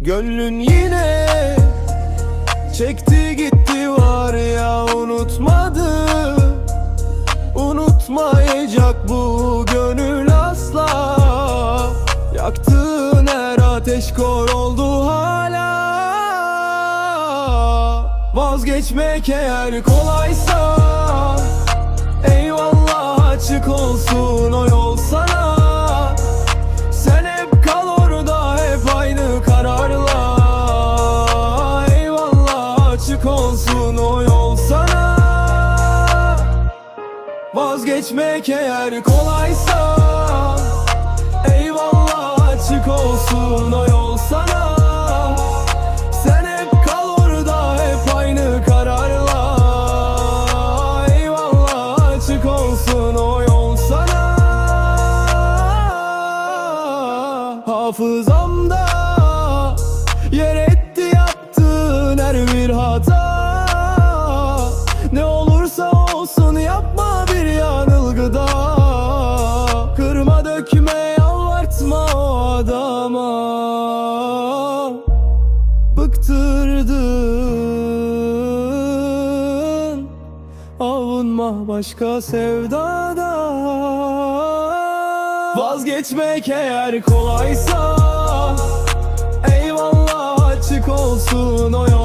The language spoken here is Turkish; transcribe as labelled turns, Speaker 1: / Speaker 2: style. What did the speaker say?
Speaker 1: Gönlün yine Çekti gitti var ya unutmadı. Unutmayacak bu gönül asla. Yaktığın her ateş kor oldu hala. Vazgeçmek eğer kolaysa Vazgeçmek eğer kolaysa Eyvallah açık olsun o yol sana. Sen hep kal orada hep aynı kararla. Eyvallah açık olsun o yol sana. Hafızamda yer etti yaptığın her bir hata adama Bıktırdın. Avunma başka sevdada. Vazgeçmek eğer kolaysa Eyvallah açık olsun o yol